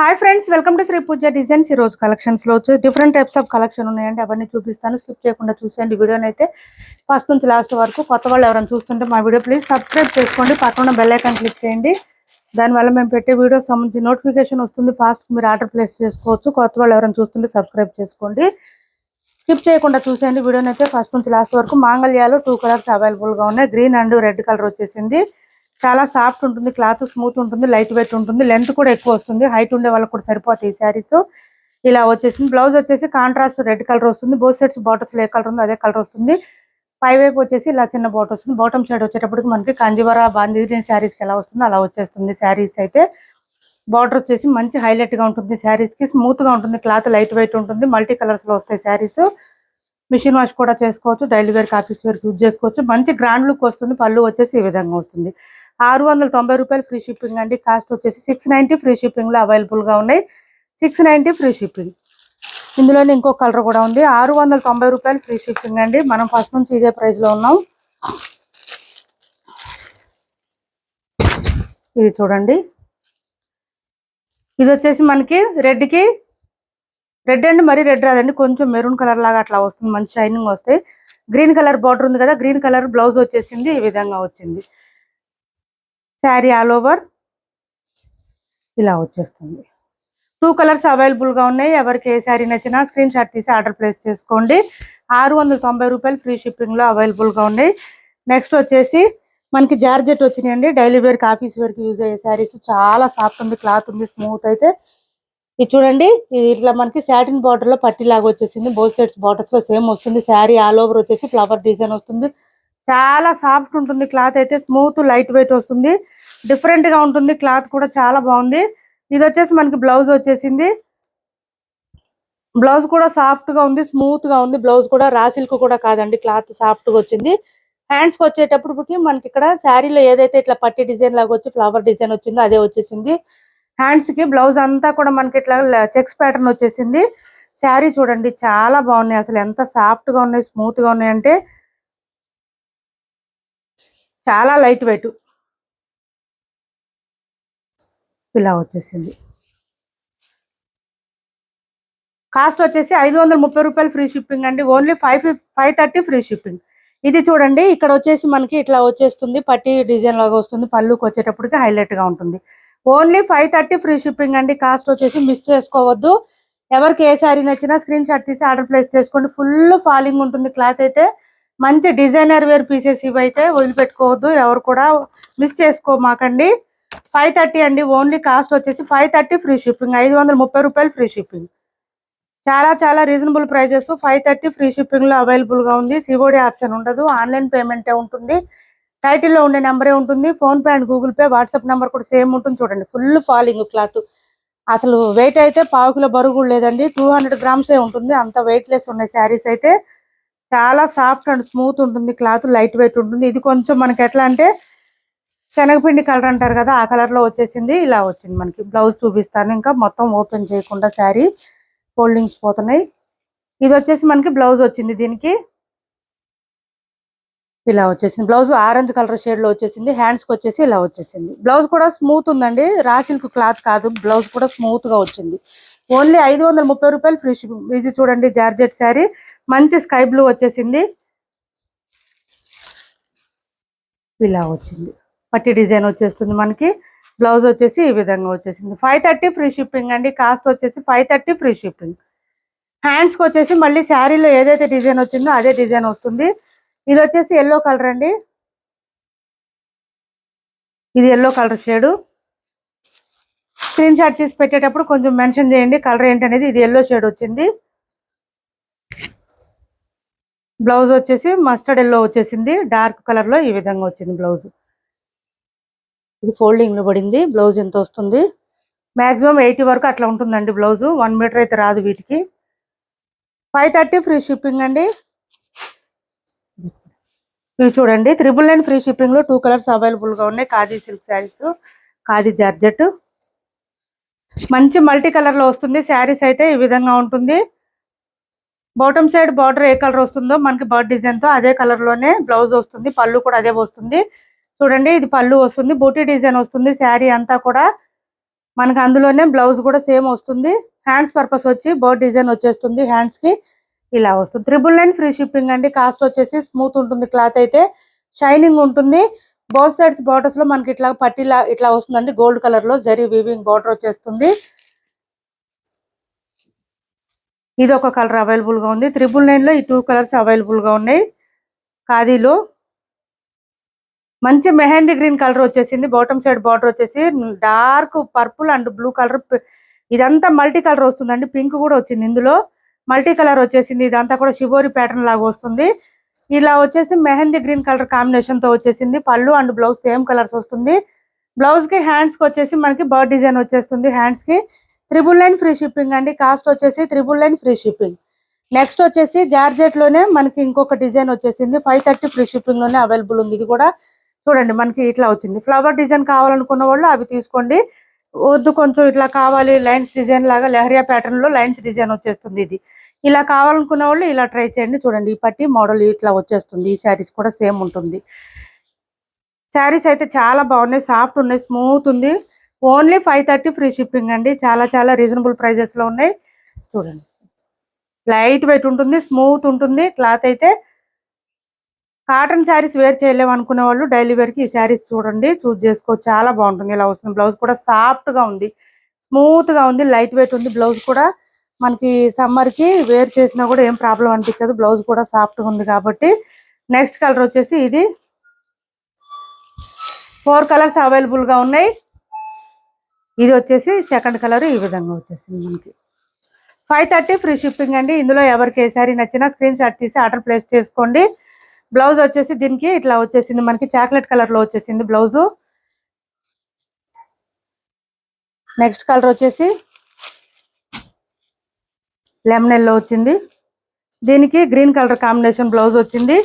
Hi friends welcome to Shri Pooja designs ఈ రోజు కలెక్షన్స్లో వచ్చి డిఫరెంట్ టైప్స్ ఆఫ్ కలెక్షన్ ఉన్నాయండి. అవన్నీ చూపిస్తాను. స్కిప్ చేయకుండా చూసేయండి వీడియోని అయితే. ఫస్ట్ నుంచి లాస్ట్ వరకు కొత్త వాళ్ళు ఎవరైనా చూస్తుంటే మా వీడియో ప్లీజ్ సబ్స్క్రైబ్ చేసుకోండి. పక్కన బెల్ ఐకాన్ క్లిక్ చేయండి. దానివల్ల మేము పెట్టే వీడియో సంబంధించి నోటిఫికేషన్ వస్తుంది. ఫాస్ట్ మీరు ఆర్డర్ ప్లేస్ చేసుకోవచ్చు. కొత్త వాళ్ళు ఎవరైనా చూస్తుంటే సబ్స్క్రైబ్ చేసుకోండి. స్కిప్ చేయకుండా చూసేయండి. వీడియోని అయితే ఫస్ట్ నుంచి లాస్ట్ వరకు మాంగళ్యాలు టూ కలర్స్ అవైలబుల్గా ఉన్నాయి. గ్రీన్ అండ్ రెడ్ కలర్ వచ్చేసింది. చాలా సాఫ్ట్ ఉంటుంది క్లాత్ స్మూత్ ఉంటుంది లైట్ వెయిట్ ఉంటుంది లెంత్ కూడా ఎక్కువ వస్తుంది హైట్ ఉండే వాళ్ళకి కూడా సరిపోతాయి ఈ శారీస్. ఇలా వచ్చేసింది. బ్లౌజ్ వచ్చేసి కాంట్రాస్ట్ రెడ్ కలర్ వస్తుంది బోత్ సైడ్స్ బాటర్స్ ఏ కలర్ ఉందో అదే కలర్ వస్తుంది. పై వైపు వచ్చేసి ఇలా చిన్న బోట్ వస్తుంది. బాటమ్ సైడ్ వచ్చేటప్పటికి మనకి కాంజీవరా బాంధీ శారీస్కి ఎలా వస్తుందో అలా వచ్చేస్తుంది శారీస్ అయితే. బార్డర్ వచ్చేసి మంచి హైలైట్గా ఉంటుంది శారీస్కి కి స్మూత్గా ఉంటుంది క్లాత్ లైట్ వెయిట్ ఉంటుంది మల్టీ కలర్స్లో వస్తాయి శారీస్. మిషన్ వాష్ కూడా చేసుకోవచ్చు daily wear office wear use చేసుకోవచ్చు. మంచి గ్రాండ్ లుక్ వస్తుంది పళ్ళు వచ్చేసి ఈ విధంగా వస్తుంది. ఆరు వందల తొంభై రూపాయలు ఫ్రీ షిప్పింగ్ అండి. కాస్ట్ వచ్చేసి సిక్స్ నైంటీ ఫ్రీ షిప్పింగ్లో అవైలబుల్గా ఉన్నాయి. సిక్స్ నైన్టీ ఫ్రీ షిప్పింగ్ ఇందులోనే ఇంకో కలర్ కూడా ఉంది. ఆరు వందల తొంభై రూపాయలు ఫ్రీ షిప్పింగ్ అండి. మనం ఫస్ట్ నుంచి ఇదే ప్రైస్లో ఉన్నాం. ఇది చూడండి. ఇది వచ్చేసి మనకి రెడ్కి రెడ్ అండ్ మరీ రెడ్ రాదండి. కొంచెం మెరూన్ కలర్ లాగా అట్లా వస్తుంది. మంచి షైనింగ్ వస్తాయి. గ్రీన్ కలర్ బార్డర్ ఉంది కదా గ్రీన్ కలర్ బ్లౌజ్ వచ్చేసింది. ఈ విధంగా వచ్చింది. Sari all over. ఇలా వచ్చేస్తుంది. టూ కలర్స్ అవైలబుల్గా ఉన్నాయి. ఎవరికి ఏ శారీ నచ్చినా స్క్రీన్ షాట్ తీసి ఆర్డర్ ప్లేస్ చేసుకోండి. ఆరు వందల తొంభై రూపాయలు ఫ్రీ షిప్పింగ్లో అవైలబుల్గా ఉన్నాయి. నెక్స్ట్ వచ్చేసి మనకి జార్జెట్ వచ్చినాయండి. డైలీ వేర్కి ఆఫీస్ వేర్కి యూజ్ అయ్యే శారీస్. చాలా సాఫ్ట్ ఉంది క్లాత్ ఉంది స్మూత్ అయితే. ఇది చూడండి ఇది ఇట్లా మనకి సాటిన్ బార్డర్లో లో లాగా వచ్చేసింది. బోత్ సైడ్స్ బార్డర్స్లో సేమ్ వస్తుంది. శారీ ఆల్ ఓవర్ వచ్చేసి ఫ్లవర్ డిజైన్ వస్తుంది. చాలా సాఫ్ట్ ఉంటుంది క్లాత్ అయితే స్మూత్ లైట్ వెయిట్ వస్తుంది. డిఫరెంట్గా ఉంటుంది క్లాత్ కూడా చాలా బాగుంది. ఇది వచ్చేసి మనకి బ్లౌజ్ వచ్చేసింది. బ్లౌజ్ కూడా సాఫ్ట్గా ఉంది స్మూత్గా ఉంది. బ్లౌజ్ కూడా రా సిల్క్ కూడా కాదండి క్లాత్ సాఫ్ట్గా వచ్చింది. హ్యాండ్స్కి వచ్చేటప్పటికి మనకి ఇక్కడ శారీలో ఏదైతే ఇట్లా పట్టి డిజైన్ లాగా వచ్చి ఫ్లవర్ డిజైన్ వచ్చిందో అదే వచ్చేసింది. హ్యాండ్స్కి బ్లౌజ్ అంతా కూడా మనకి ఇట్లా చెక్స్ ప్యాటర్న్ వచ్చేసింది. శారీ చూడండి చాలా బాగున్నాయి. అసలు ఎంత సాఫ్ట్గా ఉన్నాయి స్మూత్గా ఉన్నాయి అంటే చాలా లైట్ వెయిట్. ఇలా వచ్చేసింది. కాస్ట్ వచ్చేసి ఐదు వందల ముప్పై రూపాయలు ఫ్రీ షిప్పింగ్ అండి. Only five five thirty free shipping. ఇది చూడండి ఇక్కడ వచ్చేసి మనకి ఇట్లా వచ్చేస్తుంది పట్టి డిజైన్ లాగా వస్తుంది పళ్ళుకి వచ్చేటప్పటికి హైలైట్గా ఉంటుంది. Only five thirty free shipping అండి. కాస్ట్ వచ్చేసి మిస్ చేసుకోవద్దు. ఎవరికి ఏ శారీ నచ్చినా స్క్రీన్ షాట్ తీసి ఆర్డర్ ప్లేస్ చేసుకోండి. ఫుల్ ఫాలింగ్ ఉంటుంది. క్లాత్ అయితే మంచి డిజైనర్ వేర్ పీసెస్ ఇవి అయితే వదిలిపెట్టుకోవద్దు ఎవరు కూడా మిస్ చేసుకోమాకండి. ఫైవ్ థర్టీ అండి ఓన్లీ కాస్ట్ వచ్చేసి ఫైవ్ థర్టీ ఫ్రీ షిప్పింగ్ ఐదు వందల ముప్పై రూపాయలు ఫ్రీ షిప్పింగ్ చాలా చాలా reasonable prices five thirty free షిప్పింగ్లో అవైలబుల్గా ఉంది. సిఓడి ఆప్షన్ ఉండదు ఆన్లైన్ పేమెంటే ఉంటుంది. టైటిల్లో ఉండే నెంబరే ఉంటుంది PhonePe and Google Pay WhatsApp number కూడా సేమ్ ఉంటుంది చూడండి ఫుల్ ఫాలింగ్ క్లాత్ అసలు వెయిట్ అయితే పావు కిలో బరువు కూడా లేదండి టూ హండ్రెడ్ గ్రామ్సే ఉంటుంది అంత వెయిట్ లెస్ ఉన్నాయి శారీస్ అయితే. చాలా సాఫ్ట్ అండ్ స్మూత్ ఉంటుంది క్లాత్ లైట్ వెయిట్ ఉంటుంది. ఇది కొంచెం మనకి ఎట్లా అంటే శనగపిండి కలర్ అంటారు కదా ఆ కలర్లో వచ్చేసింది ఇలా వచ్చింది మనకి. బ్లౌజ్ చూపిస్తాను ఇంకా మొత్తం ఓపెన్ చేయకుండా శారీ ఫోల్డింగ్స్ పోతున్నాయి. ఇది వచ్చేసి మనకి బ్లౌజ్ వచ్చింది దీనికి. ఇలా వచ్చేసింది. బ్లౌజ్ ఆరెంజ్ కలర్ షేడ్లో వచ్చేసింది. హ్యాండ్స్కి వచ్చేసి ఇలా వచ్చేసింది. బ్లౌజ్ కూడా స్మూత్ ఉందండి. రా సిల్క్ క్లాత్ కాదు. బ్లౌజ్ కూడా స్మూత్గా వచ్చింది. ఓన్లీ ఐదు వందల ముప్పై రూపాయలు ఫ్రీ షిప్పింగ్ ఇది చూడండి జార్జెట్ శారీ. మంచి స్కై బ్లూ వచ్చేసింది. ఇలా వచ్చింది. పట్టి డిజైన్ వచ్చేస్తుంది మనకి. బ్లౌజ్ వచ్చేసి ఈ విధంగా వచ్చేసింది. ఫైవ్ థర్టీ ఫ్రీ షిప్పింగ్ అండి. కాస్ట్ వచ్చేసి ఫైవ్ థర్టీ ఫ్రీ షిప్పింగ్ హ్యాండ్స్కి వచ్చేసి మళ్ళీ శారీలో ఏదైతే డిజైన్ వచ్చిందో అదే డిజైన్ వస్తుంది. ఇది వచ్చేసి ఎల్లో కలర్ అండి. ఇది yellow colour shade screen shot తీసి పెట్టేటప్పుడు కొంచెం మెన్షన్ చేయండి కలర్ ఏంటనేది ఇది ఎల్లో షేడ్ వచ్చింది. బ్లౌజ్ వచ్చేసి మస్టర్డ్ ఎల్లో వచ్చేసింది. డార్క్ కలర్లో ఈ విధంగా వచ్చింది బ్లౌజ్ ఇది ఫోల్డింగ్లో పడింది బ్లౌజ్ ఎంత వస్తుంది? మాక్సిమం ఎయిటీ వరకు అట్లా ఉంటుందండి బ్లౌజ్ వన్ మీటర్ అయితే రాదు వీటికి. ఫైవ్ థర్టీ ఫ్రీ షిప్పింగ్ అండి. ఇవి చూడండి. త్రిబుల్ నైన్ ఫ్రీ షిప్పింగ్లో టూ కలర్స్ అవైలబుల్గా ఉన్నాయి. కాజీ సిల్క్ శారీస్ ఖాదీ జార్జెట్. మంచి మల్టీ కలర్లో వస్తుంది. శారీస్ అయితే ఈ విధంగా ఉంటుంది. బాటమ్ సైడ్ బార్డర్ ఏ కలర్ వస్తుందో మనకి బర్డ్ డిజైన్తో అదే కలర్లోనే బ్లౌజ్ వస్తుంది. పళ్ళు కూడా అదే వస్తుంది. చూడండి ఇది పళ్ళు వస్తుంది. బూటీ డిజైన్ వస్తుంది. శారీ అంతా కూడా మనకి అందులోనే బ్లౌజ్ కూడా సేమ్ వస్తుంది. హ్యాండ్స్ పర్పస్ వచ్చి బర్డ్ డిజైన్ వచ్చేస్తుంది హ్యాండ్స్కి. ఇలా వస్తుంది. త్రిబుల్ నైన్ ఫ్రీ షిప్పింగ్ అండి. కాస్ట్ వచ్చేసి స్మూత్ ఉంటుంది. క్లాత్ అయితే షైనింగ్ ఉంటుంది. బోత్ సైడ్స్ బార్డర్స్లో మనకి ఇట్లా పట్టిలా ఇట్లా వస్తుందండి. గోల్డ్ కలర్లో జరీ వీవింగ్ బార్డర్ వచ్చేస్తుంది. ఇది ఒక కలర్ అవైలబుల్గా ఉంది. త్రిబుల్ నైన్లో ఈ టూ కలర్స్ అవైలబుల్గా ఉన్నాయి. ఖాదీలో మంచి మెహందీ గ్రీన్ కలర్ వచ్చేసింది. బాటమ్ సైడ్ బార్డర్ వచ్చేసి dark purple and blue colour ఇదంతా మల్టీ కలర్ వస్తుందండి. పింక్ కూడా వచ్చింది ఇందులో. మల్టీ కలర్ వచ్చేసింది. ఇదంతా కూడా శివోరి ప్యాటర్న్ లాగా వస్తుంది. ఇలా వచ్చేసి మెహందీ గ్రీన్ కలర్ కాంబినేషన్తో వచ్చేసింది. పళ్ళు అండ్ బ్లౌజ్ సేమ్ కలర్స్ వస్తుంది. బ్లౌజ్కి హ్యాండ్స్కి వచ్చేసి మనకి బర్డ్ డిజైన్ వచ్చేస్తుంది హ్యాండ్స్కి. త్రిబుల్ నైన్ ఫ్రీ షిప్పింగ్ అండి. కాస్ట్ వచ్చేసి triple nine free shipping. Next వచ్చేసి జార్జెట్లోనే మనకి ఇంకొక డిజైన్ వచ్చేసింది. ఫైవ్ థర్టీ ఫ్రీ షిప్పింగ్లోనే అవైలబుల్ ఉంది. ఇది కూడా చూడండి మనకి ఇట్లా వచ్చింది. ఫ్లవర్ డిజైన్ కావాలనుకున్న వాళ్ళు అవి తీసుకోండి. వద్దు కొంచెం ఇట్లా కావాలి లైన్స్ డిజైన్ లాగా లెహరియా ప్యాటర్న్లో లైన్స్ డిజైన్ వచ్చేస్తుంది ఇది. ఇలా కావాలనుకున్న వాళ్ళు ఇలా ట్రై చేయండి. చూడండి ఈ పట్టి మోడల్ ఇట్లా వచ్చేస్తుంది. ఈ శారీస్ కూడా సేమ్ ఉంటుంది. శారీస్ అయితే చాలా బాగున్నాయి. సాఫ్ట్ ఉన్నాయి స్మూత్ ఉంది. Only five thirty free shipping అండి. చాలా చాలా రీజనబుల్ ప్రైజెస్లో ఉన్నాయి. చూడండి. లైట్ వెయిట్ ఉంటుంది స్మూత్ ఉంటుంది. క్లాత్ అయితే కాటన్ శారీస్ వేర్ చేయలేము అనుకునే వాళ్ళు డైలీ వేర్కి ఈ శారీస్ చూడండి చూస్ చేసుకోవచ్చు. చాలా బాగుంటుంది. ఇలా వస్తుంది. బ్లౌజ్ కూడా సాఫ్ట్గా ఉంది. స్మూత్గా ఉంది. లైట్ వెయిట్ ఉంది. బ్లౌజ్ కూడా మనకి సమ్మర్కి వేర్ చేసినా కూడా ఏం ప్రాబ్లం అనిపించదు. బ్లౌజ్ కూడా సాఫ్ట్గా ఉంది కాబట్టి నెక్స్ట్ కలర్ వచ్చేసి ఇది. ఫోర్ కలర్స్ అవైలబుల్గా ఉన్నాయి. ఇది వచ్చేసి సెకండ్ కలర్. ఈ విధంగా వచ్చేసింది మనకి. ఫైవ్ థర్టీ ఫ్రీ షిప్పింగ్ అండి. ఇందులో ఎవరికి ఏ సారీ నచ్చినా స్క్రీన్ షాట్ తీసి ఆర్డర్ ప్లేస్ చేసుకోండి. బ్లౌజ్ వచ్చేసి దీనికి ఇట్లా వచ్చేసింది మనకి చాక్లెట్ కలర్లో వచ్చేసింది బ్లౌజ్. నెక్స్ట్ కలర్ వచ్చేసి లెమన్ ఎల్లో వచ్చింది. దీనికి గ్రీన్ కలర్ కాంబినేషన్ బ్లౌజ్ వచ్చింది.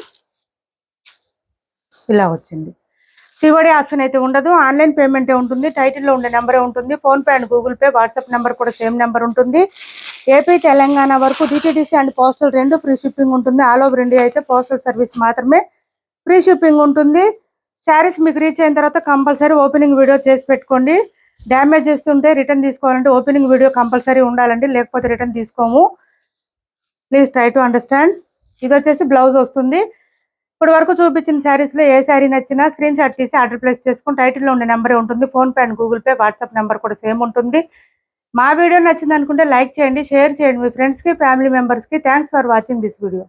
ఇలా వచ్చింది. సివడి ఆప్షన్ అయితే ఉండదు ఆన్లైన్ పేమెంటే ఉంటుంది టైటిల్లో ఉండే నెంబరే ఉంటుంది PhonePe and Google Pay WhatsApp number కూడా సేమ్ నెంబర్ ఉంటుంది. ఏపీ తెలంగాణ వరకు డిటీడీసీ అండ్ పోస్టల్ రెండు ఫ్రీ షిప్పింగ్ ఉంటుంది. ఆల్ ఓవర్ ఇండియా అయితే పోస్టల్ సర్వీస్ మాత్రమే ఫ్రీ షిప్పింగ్ ఉంటుంది. శారీస్ మీకు రీచ్ అయిన తర్వాత కంపల్సరీ ఓపెనింగ్ వీడియో చేసి పెట్టుకోండి. డ్యామేజ్ చేస్తుంటే రిటర్న్ తీసుకోవాలంటే ఓపెనింగ్ వీడియో కంపల్సరీ ఉండాలండి. లేకపోతే రిటర్న్ తీసుకోము. Please try to understand. ఇది వచ్చేసి బ్లౌజ్ వస్తుంది. ఇప్పటి వరకు చూపించిన శారీస్లో ఏ శారీ నచ్చినా స్క్రీన్ షాట్ తీసి ఆర్డర్ ప్లేస్ చేసుకుని టైటిల్లో ఉండే నెంబరే ఉంటుంది. PhonePe and Google Pay WhatsApp number కూడా సేమ్ ఉంటుంది. మా వీడియో నచ్చింది అనుకుంటే లైక్ చేయండి షేర్ చేయండి. మీ ఫ్రెండ్స్కి ఫ్యామిలీ మెంబర్స్కి thanks for watching this video